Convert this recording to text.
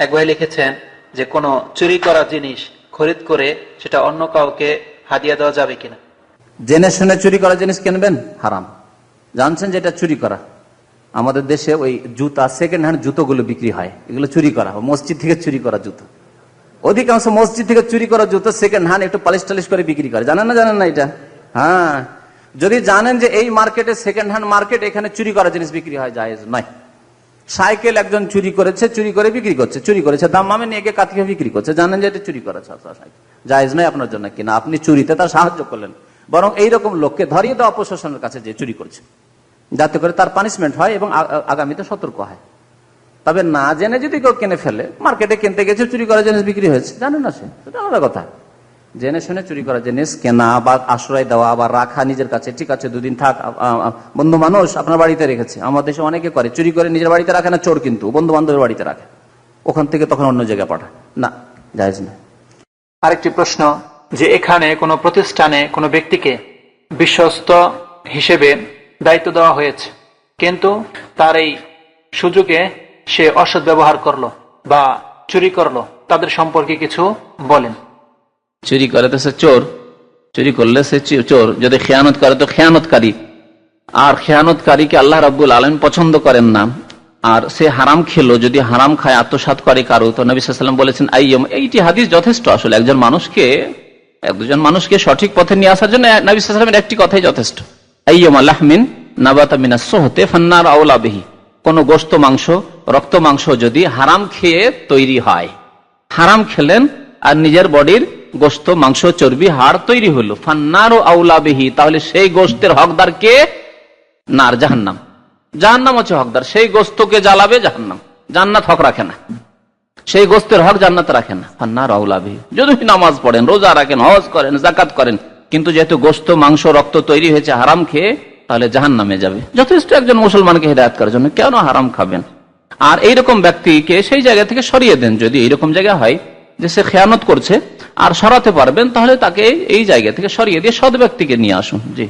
এক ভাই লিখেছেন যে কোনো চুরি করা জিনিস খরিদ করে সেটা অন্য কাউকে হাদিয়া দেওয়া যাবে কিনা। জেনে শুনে চুরি করা জিনিস কিনবেন? হারাম। জানছেন যে এটা চুরি করা। আমাদের দেশে ওই জুতা সেকেন্ড হ্যান্ড জুতোগুলো বিক্রি হয়। এগুলো চুরি করা মসজিদ থেকে চুরি করা জুতো। অধিকাংশ মসজিদ থেকে চুরি করা জুতো সেকেন্ড হ্যান্ড একটু পালিশ টালিশ করে বিক্রি করে। জানেন না জানেন না এটা? হ্যাঁ। যদি জানেন যে এই মার্কেটে সেকেন্ড হ্যান্ড মার্কেট এখানে চুরি করা জিনিস বিক্রি হয়, জায়েজ নয়। সাইকেল একজন চুরি করেছে, চুরি করে বিক্রি করছে, চুরি করেছে, দাম মামে নিয়ে গিয়ে কাতিকে বিক্রি করছে, জানেন যে এটা চুরি করেছে জায়েজ নয় আপনার জন্য কিনা, আপনি চুরিতে তার সাহায্য করলেন। বরং এইরকম লোককে ধরিয়ে দেওয়া প্রশাসনের কাছে যে চুরি করছে। যাতে করে তার পানিশমেন্ট হয় এবং আগামীতে সতর্ক হয়। তবে না জেনে যদি কেউ কিনে ফেলে মার্কেটে কিনতে গেছে, চুরি করা জিনিস বিক্রি হয়েছে জানেন না সে আলাদা কথা। জেনে শুনে চুরি করা জিনিস কেনা বা আশ্রয় দেওয়া বা রাখা নিজের কাছে, ঠিক আছে, দুদিন থাক বন্ধু মানুষ আপনার বাড়িতে রেখেছে। আমাদের দেশে অনেকে করে, চুরি করে নিজের বাড়িতে রাখে না, চোর কিন্তু, বন্ধু বান্ধবের বাড়িতে রাখে। ওখান থেকে তখন অন্য জায়গায় পাঠায়। না, জায়জ না। আরেকটি প্রশ্ন, যে এখানে কোনো প্রতিষ্ঠানে কোনো ব্যক্তিকে বিশ্বস্ত হিসেবে দায়িত্ব দেওয়া হয়েছে, কিন্তু তার এই সুযোগে সে অসৎ ব্যবহার করল বা চুরি করল, তাদের সম্পর্কে কিছু বলেন। চুরি করে তো সে চোর। চুরি করলে সে চোর। যদি খেয়ানত করে তো খেয়ানতকারী। আর খেয়ানতকারীকে আল্লাহ রাব্বুল আলম পছন্দ করেন না। আর সে হারাম খেলো, যদি হারাম খায় আত্মসাত করে কারও, তো নবী সাল্লাম বলেছেন, আইয়ম এইটি হাদিস যথেষ্ট আসলে। একজন মানুষকে এক দুজন মানুষকে সঠিক পথে নিয়ে আসার জন্য নবী সাল্লামের একটি কথাই যথেষ্ট। আইয়ম আল্লাহমিন নাবাতামিনা সোহতে ফান্নার গোস্ত মাংস, রক্ত মাংস যদি হারাম খেয়ে তৈরি হয়। হারাম খেলেন আর নিজের বডির গোস্ত, মাংস, চর্বি, হাড় তৈরি হলো ফান্নার ও আউলাবিহি তাহলে সেই গোস্তের হকদার কে? নার, জাহান্নাম। জাহান্নাম হচ্ছে হকদার। সেই গোস্তকে জ্বালাবে জাহান্নাম। জান্নাত হক রাখে না। সেই গোস্তের হক জান্নাত রাখে না। ফান্নার আউলাবিহি যদি নামাজ পড়েন, রোজা রাখেন, হজ করেন জাকাত করেন, কিন্তু যেহেতু গোস্ত, মাংস, রক্ত তৈরি হয়েছে, হারাম খেয়ে, তাহলে জাহান নামে যাবে। যথেষ্ট একজন মুসলমানকে হেদায়ত করার জন্য কেন হারাম খাবেন? আর এইরকম ব্যক্তিকে সেই জায়গা থেকে সরিয়ে দেন। যদি এইরকম জায়গা হয় যে সে খেয়ানত করছে আর সরাতে পারবেন, তাহলে তাকে এই জায়গা থেকে সরিয়ে দিয়ে সৎ ব্যক্তিকে নিয়ে আসুন। জি।